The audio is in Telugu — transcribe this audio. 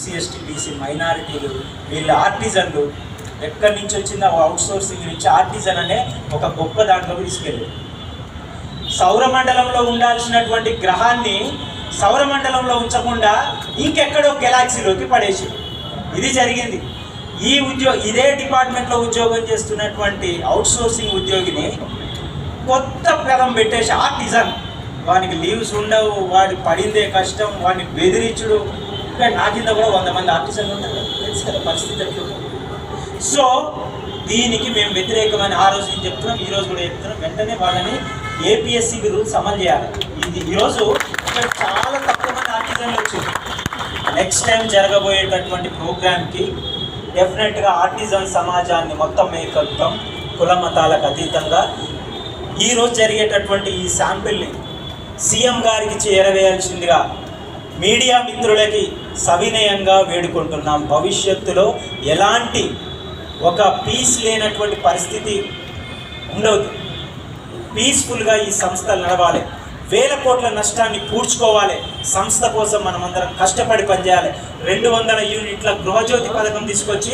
ఎస్సీ ఎస్టీ బీసీ మైనారిటీలు వీళ్ళ ఆర్టిజన్లు. ఎక్కడి నుంచి వచ్చిందో అవుట్ సోర్సింగ్ నుంచి ఆర్టిజన్ అనే ఒక గొప్ప దాంట్లోకి తీసుకెళ్ళారు సౌరమండలంలో ఉండాల్సినటువంటి గ్రహాన్ని సౌరమండలంలో ఉంచకుండా ఇంకెక్కడో గెలాక్సీలోకి పడేసి ఇది జరిగింది. ఈ ఉద్యో ఇదే డిపార్ట్మెంట్లో ఉద్యోగం చేస్తున్నటువంటి అవుట్ సోర్సింగ్ ఉద్యోగిని కొత్త పదం పెట్టేసి ఆర్టిజన్. వానికి లీవ్స్ ఉండవు వాడి పడిందే కష్టం వాడిని బెదిరించుడు ఇంకా నా కింద కూడా వంద మంది ఆర్టిజన్లు ఉంటారు. తెలుసు కదా పరిస్థితి ఎట్లా సో దీనికి మేము వ్యతిరేకమని ఆ రోజు నేను చెప్తున్నాం ఈ రోజు కూడా చెప్తున్నాం. వెంటనే వాళ్ళని ఏపీఎస్సీ రూల్స్ అమలు చేయాలి. ఇది ఈరోజు చాలా తక్కువ మంది ఆర్టిజన్లు వచ్చింది నెక్స్ట్ టైం జరగబోయేటటువంటి ప్రోగ్రామ్కి డెఫినెట్గా ఆర్టిజన్ సమాజాన్ని మొత్తం ఏకత్వం కుల మతాలకు అతీతంగా ఈరోజు జరిగేటటువంటి ఈ శాంపిల్ని సీఎం గారికి చేరవేయాల్సిందిగా మీడియా మిత్రులకి సవినయంగా వేడుకుంటున్నాం. భవిష్యత్తులో ఎలాంటి ఒక పీస్ లేనటువంటి పరిస్థితి ఉండవద్దు పీస్ఫుల్గా ఈ సంస్థలు నడవాలి. వేల కోట్ల నష్టాన్ని పూడ్చుకోవాలి సంస్థ కోసం మనమందరం కష్టపడి పనిచేయాలి. రెండు వందల యూనిట్ల గృహజ్యోతి పథకం తీసుకొచ్చి